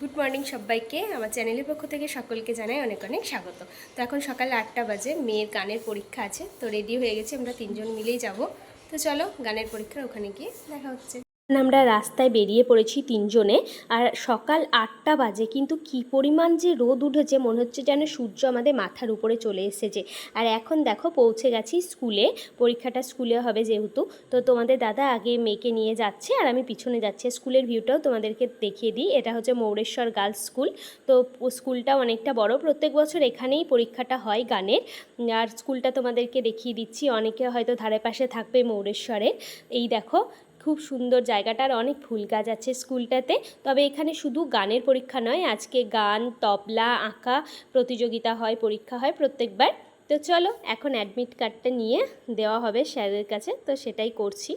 Good morning সবাইকে। আমার চ্যানেলের পক্ষ থেকে সকলকে জানাই অনেক অনেক স্বাগত। তো এখন সকাল আটটা বাজে, মেয়ের গানের পরীক্ষা আছে, তো রেডি হয়ে গেছে, আমরা তিনজন মিলেই যাব। তো চলো গানের পরীক্ষার ওখানে গিয়ে দেখা হচ্ছে। আমরা রাস্তায় বেরিয়ে পড়েছি তিনজনে, আর সকাল আটটা বাজে কিন্তু কি পরিমাণ যে রোদ উঠেছে, মনে হচ্ছে যেন সূর্য আমাদের মাথার উপরে চলে এসেছে। আর এখন দেখো পৌঁছে গেছি স্কুলে, পরীক্ষাটা স্কুলে হবে যেহেতু। তো তোমাদের দাদা আগে মেয়েকে নিয়ে যাচ্ছে, আর আমি পিছনে যাচ্ছি। স্কুলের ভিউটাও তোমাদেরকে দেখিয়ে দিই। এটা হচ্ছে মৌরেশ্বর গার্লস স্কুল। তো স্কুলটা অনেকটা বড়। প্রত্যেক বছর এখানেই পরীক্ষাটা হয় গানের। আর স্কুলটা তোমাদেরকে দেখিয়ে দিচ্ছি। অনেকে হয়তো ধারে পাশে থাকবে মৌরেশ্বরের এই দেখো খুব সুন্দর জায়গাটার অনেক ফুল গাছ আছে স্কুলটাতে। তবে এখানে শুধু গানের পরীক্ষা নয়, আজকে গান, তবলা, আঁকা প্রতিযোগিতা হয়, পরীক্ষা হয় প্রত্যেকবার। তো চলো, এখন অ্যাডমিট কার্ডটা নিয়ে দেওয়া হবে স্যারের কাছে, তো সেটাই করছি।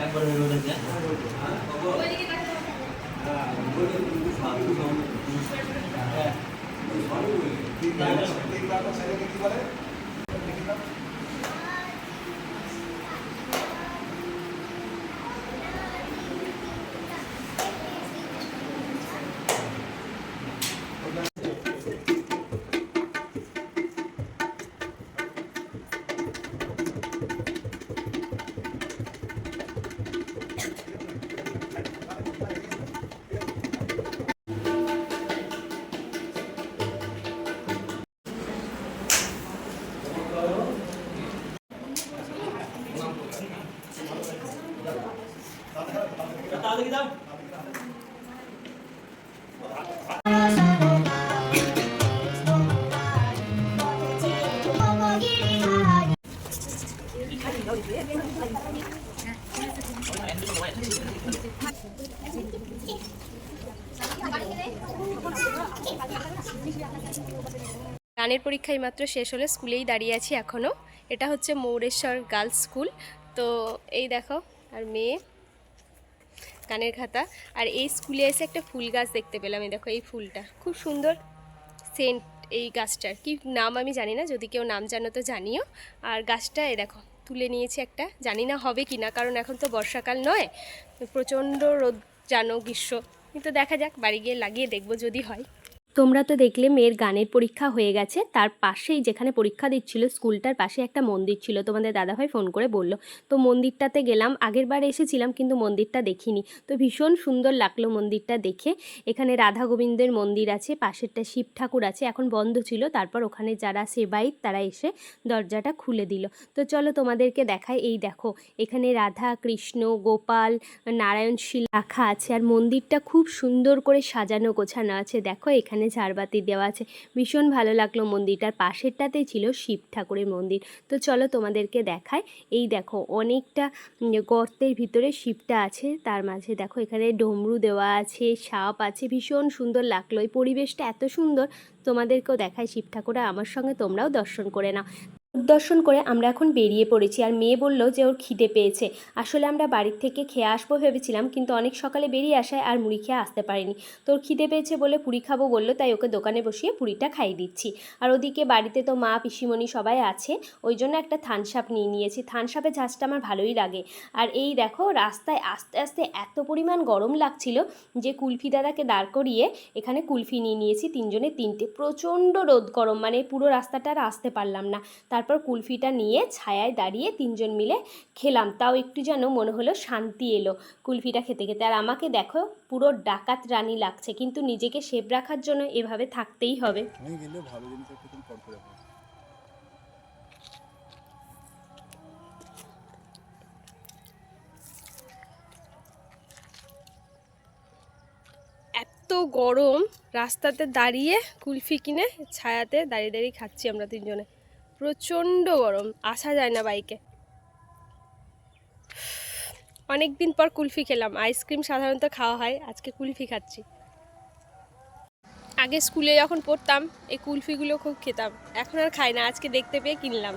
একবার হয়ে? গেল যে তাড়াতাড়ি দাও গানের পরীক্ষা মাত্র শেষ হলে স্কুলেই দাঁড়িয়ে আছি এখনও এটা হচ্ছে মৌরেশ্বর গার্লস স্কুল। তো এই দেখো, আর মেয়ে গানের খাতা। আর এই স্কুলে এসে একটা ফুল গাছ দেখতে পেলাম, এই দেখো এই ফুলটা। খুব সুন্দর সেন্ট এই গাছটার। কি নাম আমি জানি না, যদি কেউ নাম জানো তো জানিও। আর গাছটা এই দেখো, তুলে নিয়েছি একটা। জানি না হবে কি না কারণ এখন তো বর্ষাকাল নয়, প্রচণ্ড রোদ, জানো গ্রীষ্ম। কিন্তু দেখা যাক, বাড়ি গিয়ে লাগিয়ে দেখব যদি হয়। তোমরা তো দেখলে মেয়ের গানের পরীক্ষা হয়ে গেছে। তার পাশেই যেখানে পরীক্ষা দিচ্ছিল, স্কুলটার পাশে একটা মন্দির ছিল। তোমাদের দাদাভাই ফোন করে বলল, তো মন্দিরটাতে গেলাম। আগের বার এসেছিলাম কিন্তু মন্দিরটা দেখিনি। তো ভীষণ সুন্দর লাগল মন্দিরটা দেখে। এখানে রাধা গোবিন্দের মন্দির আছে, পাশেরটা শিব ঠাকুর আছে। এখন বন্ধ ছিল, তারপর ওখানে যারা সেবাইত তারা এসে দরজাটা খুলে দিল। তো চলো তোমাদেরকে দেখায় এই দেখো, এখানে রাধা, কৃষ্ণ, গোপাল, নারায়ণ শিল রাখা আছে। আর মন্দিরটা খুব সুন্দর করে সাজানো গোছানো আছে। দেখো, এখানে ঝাড়বাতি দেওয়া আছে। ভীষণ ভালো লাগল মন্দিরটার পাশেরটাতেই ছিল শিব ঠাকুরের মন্দির। তো চলো তোমাদেরকে দেখায় এই দেখো অনেকটা গর্তের ভিতরে শিবটা আছে। তার মাঝে দেখো এখানে ডমরু দেওয়া আছে, সাপ আছে। ভীষণ সুন্দর লাগল। এই পরিবেশটা এত সুন্দর। তোমাদেরকেও দেখায় শিব ঠাকুরা আমার সঙ্গে তোমরাও দর্শন করে নাও। দর্শন করে আমরা এখন বেরিয়ে পড়েছি। আর মেয়ে বলল যে ওর খিদে পেয়েছে। আসলে আমরা বাড়ির থেকে খেয়ে আসব ভেবেছিলাম, কিন্তু অনেক সকালে বেরিয়ে আসায় আর মুড়ি খেয়ে আসতে পারিনি। তোর খিদে পেয়েছে বলে পুরি খাব বলল, তাই ওকে দোকানে বসিয়ে পুরিটা খাইয়ে দিচ্ছি। আর ওদিকে বাড়িতে তো মা, পিসিমণি সবাই আছে, ওই জন্য একটা থানসাপ নিয়ে নিয়েছি। থানসাপের ঝাঁজটা আমার ভালোই লাগে। আর এই দেখো, রাস্তায় আস্তে আস্তে এত পরিমাণ গরম লাগছিল যে কুলফি দাদাকে দাঁড় করিয়ে এখানে কুলফি নিয়ে নিয়েছি তিনজনে তিনটে। প্রচণ্ড রোদ গরম মানে পুরো রাস্তাটা আর আসতে পারলাম না। তারপর কুলফিটা নিয়ে ছায়ায় দাঁড়িয়ে তিনজন মিলে খেলাম। তাও একটু যেন মনে হলো শান্তি এলো কুলফিটা খেতে খেতে। আর আমাকে দেখো পুরো ডাকাত রানী লাগছে কিন্তু নিজেকে সেভ রাখার জন্য এভাবে থাকতেই হবে। এত গরম রাস্তাতে দাঁড়িয়ে কুলফি কিনে ছায়াতে দাঁড়িয়ে দাঁড়িয়ে খাচ্ছি আমরা তিনজনে। প্রচণ্ড গরম, আসা যায় না বাইকে। অনেক দিন পর কুলফি খেলাম, আইসক্রিম সাধারণত খাওয়া হয়, আজকে কুলফি খাচ্ছি। আগে স্কুলে যখন পড়তাম, এই কুলফিগুলো খুব খেতাম, এখন আর খাই না, আজকে দেখতে পেয়ে কিনলাম।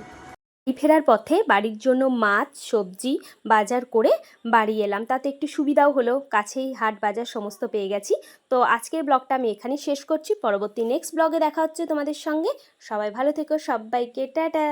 বাড়ি ফেরার পথে বাড়ির জন্য মাছ, সবজি বাজার করে বাড়ি এলাম। তাতে একটু সুবিধাও হলো, কাছেই হাট বাজার সমস্ত পেয়ে গেছি। তো আজকের ব্লগটা আমি এখানেই শেষ করছি। পরবর্তী নেক্সট ব্লগে দেখা হচ্ছে তোমাদের সঙ্গে। সবাই ভালো থেকো, সবাইকে টাটা।